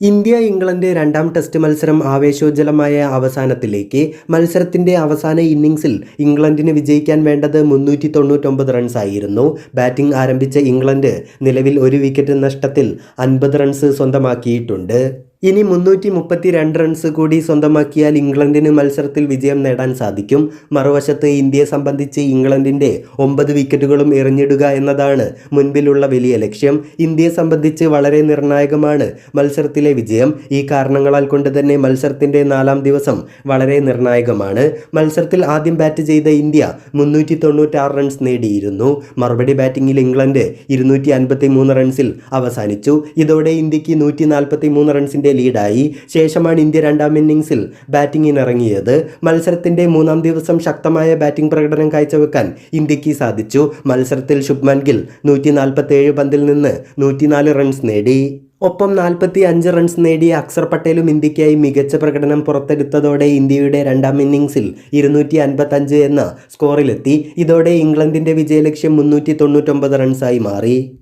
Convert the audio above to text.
India England രണ്ടാം test മത്സരം ആവേശോജ്ജലമായ അവസാനത്തിലേക്ക്. മത്സരത്തിന്റെ അവസാന ഇന്നിംഗ്സിൽ ഇംഗ്ലണ്ടിന് വിജയിക്കാൻ വേണ്ടത് മുന്നൂറ്റി തൊണ്ണൂറ്റൊമ്പത് റൺസായിരുന്നു. ബാറ്റിംഗ് ആരംഭിച്ച ഇംഗ്ലണ്ട് നിലവിൽ ഒരു വിക്കറ്റ് നഷ്ടത്തിൽ അൻപത് റൺസ് സ്വന്തമാക്കിയിട്ടുണ്ട്. ഇനി മുന്നൂറ്റി മുപ്പത്തി രണ്ട് റൺസ് കൂടി സ്വന്തമാക്കിയാൽ ഇംഗ്ലണ്ടിന് മത്സരത്തിൽ വിജയം നേടാൻ സാധിക്കും. മറുവശത്ത് ഇന്ത്യയെ സംബന്ധിച്ച് ഇംഗ്ലണ്ടിന്റെ ഒമ്പത് വിക്കറ്റുകളും എറിഞ്ഞിടുക എന്നതാണ് മുൻപിലുള്ള വലിയ ലക്ഷ്യം. ഇന്ത്യയെ സംബന്ധിച്ച് വളരെ നിർണായകമാണ് മത്സരത്തിലെ വിജയം. ഈ കാരണങ്ങളാൽ കൊണ്ട് തന്നെ മത്സരത്തിന്റെ നാലാം ദിവസം വളരെ നിർണായകമാണ്. മത്സരത്തിൽ ആദ്യം ബാറ്റ് ചെയ്ത ഇന്ത്യ മുന്നൂറ്റി തൊണ്ണൂറ്റാറ് റൺസ് നേടിയിരുന്നു. മറുപടി ബാറ്റിംഗിൽ ഇംഗ്ലണ്ട് ഇരുന്നൂറ്റി അൻപത്തി മൂന്ന് റൺസിൽ അവസാനിച്ചു. ഇതോടെ ഇന്ത്യയ്ക്ക് നൂറ്റി നാൽപ്പത്തി മൂന്ന് റൺസിന്റെ ലീഡായി ശേഷമാണ് ഇന്ത്യ രണ്ടാം ഇന്നിംഗ്സിൽ ബാറ്റിംഗിനിറങ്ങിയത് മത്സരത്തിന്റെ മൂന്നാം ദിവസം ശക്തമായ ബാറ്റിംഗ് പ്രകടനം കാഴ്ചവെക്കാൻ ഇന്ത്യയ്ക്ക് സാധിച്ചു. മത്സരത്തിൽ ശുഭ്മാൻ ഗിൽ നൂറ്റി നാൽപ്പത്തേഴ് പന്തിൽ നിന്ന് നൂറ്റിനാല് റൺസ് നേടി. ഒപ്പം നാൽപ്പത്തി അഞ്ച് റൺസ് നേടിയ അക്സർ പട്ടേലും ഇന്ത്യക്കായി മികച്ച പ്രകടനം പുറത്തെടുത്തതോടെ ഇന്ത്യയുടെ രണ്ടാം ഇന്നിംഗ്സിൽ ഇരുന്നൂറ്റി അൻപത്തഞ്ച് എന്ന സ്കോറിലെത്തി. ഇതോടെ ഇംഗ്ലണ്ടിന്റെ വിജയലക്ഷ്യം മുന്നൂറ്റി തൊണ്ണൂറ്റൊമ്പത് റൺസായി മാറി.